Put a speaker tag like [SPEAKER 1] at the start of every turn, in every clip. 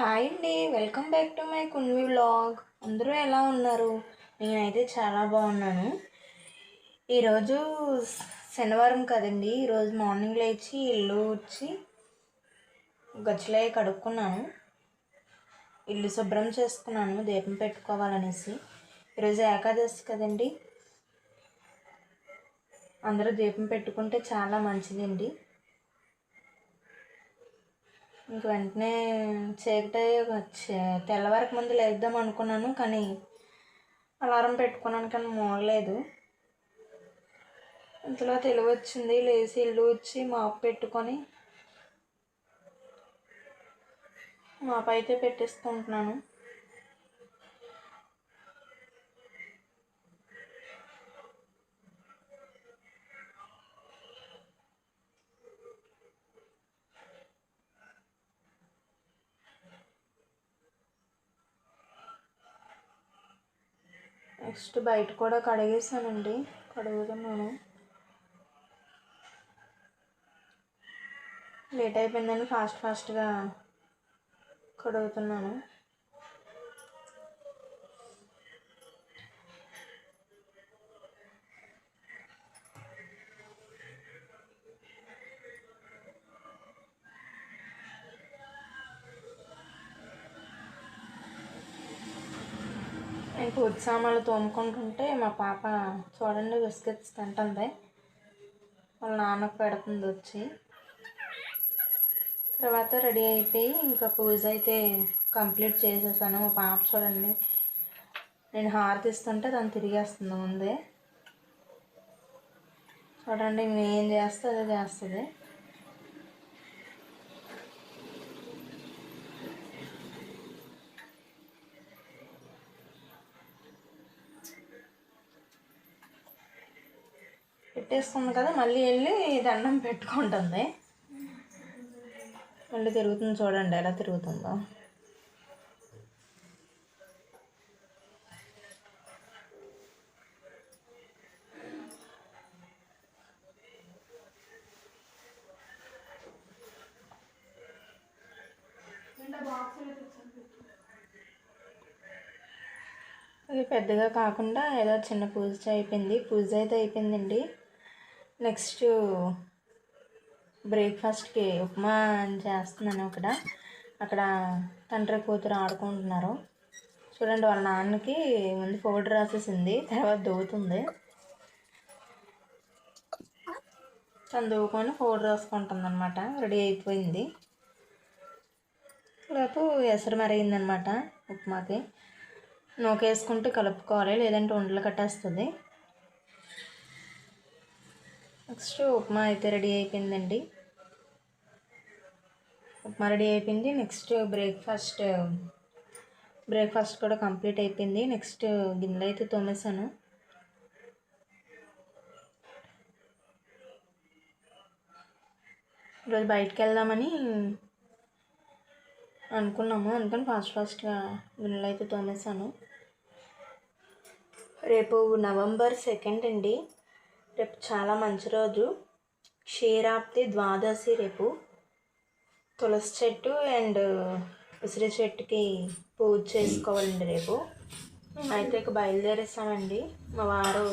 [SPEAKER 1] Hi అండి. Welcome back to my కున్వి vlog. అందరూ ఎలా ఉన్నారు? నేనైతే చాలా బాగున్నాను. ఈరోజు శనివారం కదండి. ఈరోజు మార్నింగ్ లేచి ఇల్లు వచ్చి గచ్చులే కడుక్కున్నాను. ఇల్లు శుభ్రం చేసుకున్నాను దీపం పెట్టుకోవాలనేసి. ఈరోజు ఏకాదశి కదండి. అందరూ దీపం పెట్టుకుంటే చాలా మంచిదండి. ఇంక వెంటనే చీకటి వచ్చే తెల్లవారికి ముందు లేద్దాం అనుకున్నాను కానీ అలారం పెట్టుకున్నాను కానీ మోగలేదు ఇంతలో తెలివి వచ్చింది లేచి ఇల్లు వచ్చి మాపు పెట్టుకొని మాపు అయితే పెట్టేసుకుంటున్నాను. నెక్స్ట్ బయట కూడా కడిగేసానండి. కడుగుతున్నాను. లేట్ అయిపోయిందని ఫాస్ట్ ఫాస్ట్గా కడుగుతున్నాను. నేను పూజ సామాన్లు తోముకుంటుంటే మా పాప చూడండి బిస్కెట్స్ తింటుంది. వాళ్ళ నాన్నకు పెడుతుంది వచ్చి. తర్వాత రెడీ అయిపోయి ఇంకా పూజ అయితే కంప్లీట్ చేసేసాను. మా పాప చూడండి. నేను హారతిస్తుంటే తను దాన్ని తిరిగేస్తుంది ముందే. చూడండి నేను ఏం చేస్తే అదే చేస్తుంది. పెట్టేసుకుంది కదా మళ్ళీ వెళ్ళి దండం పెట్టుకుంటుంది. మళ్ళీ తిరుగుతుంది చూడండి ఎలా తిరుగుతుందో. ఇది పెద్దగా కాకుండా ఏదో చిన్న పూజ అయిపోయింది. పూజ అయితే అయిపోయిందండి. నెక్స్ట్ బ్రేక్ఫాస్ట్కి ఉప్మా చేస్తున్నాను అక్కడ అక్కడ తండ్రి కూతురు ఆడుకుంటున్నారు. చూడండి వాళ్ళ నాన్నకి ముందు పౌడర్ రాసేసింది తర్వాత దూవుతుంది. తను దోవుకొని పౌడర్ రాసుకుంటుంది అనమాట రెడీ అయిపోయింది. లోపు ఎసరు మరిగిందనమాట ఉప్మాకి. నూకేసుకుంటూ కలుపుకోవాలి లేదంటే ఉండలు కట్టేస్తుంది. నెక్స్ట్ ఉప్మా అయితే రెడీ అయిపోయిందండి. ఉప్మా రెడీ అయిపోయింది. నెక్స్ట్ బ్రేక్ఫాస్ట్ బ్రేక్ఫాస్ట్ కూడా కంప్లీట్ అయిపోయింది. నెక్స్ట్ గిన్నెలు అయితే తోమేశాను. ఈరోజు బయటకు వెళ్దామని అనుకున్నాము. అందుకని ఫాస్ట్ ఫాస్ట్గా గిన్నెలు అయితే తోమేశాను. రేపు నవంబర్ సెకండ్ అండి. రేపు చాలా మంచి రోజు. క్షీరాబ్ది ద్వాదశి రేపు. తులసి చెట్టు అండ్ ఉసిరి చెట్టుకి పూజ చేసుకోవాలండి రేపు. అయితే ఇక బయలుదేరేసామండి. మా వారు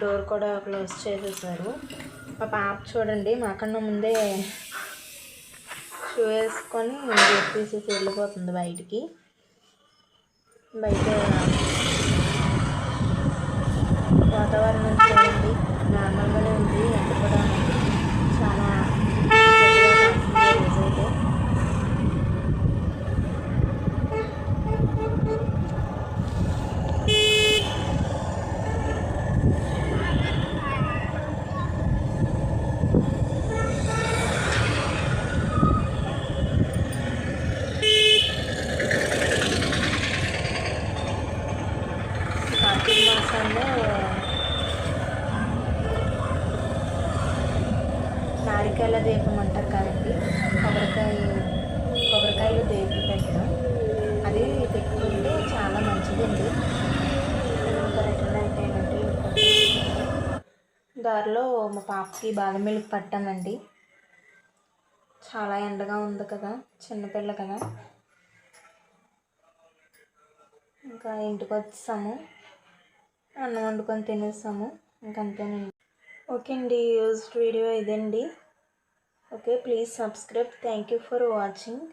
[SPEAKER 1] డోర్ కూడా క్లోజ్ చేసేసారు. మా పాప చూడండి మాకన్నా ముందే షూ వేసుకొని గేట్ తీసేసి వెళ్ళిపోతుంది బయటికి. బయట వాతావరణం చూడండి నార్మల్గానే ఉంది ఎండ కూడా చాలా నారికేల దీపం అంటారు కదండి. కొబ్బరికాయ కొబ్బరికాయలు దీపం పెట్టడం. అది పెట్టుకుంటే చాలా మంచిదండి. ఇంకా దారిలో మా పాపకి బాదం మిల్క్ పట్టానండి చాలా ఎండగా ఉంది కదా చిన్నపిల్ల కదా. ఇంకా ఇంటికి వచ్చేసాము. అన్నం వండుకొని తినేసాము. ఇంకా అంతేనండి ఓకే అండి యూజ్ వీడియో ఇదండి. Okay please subscribe thank you for watching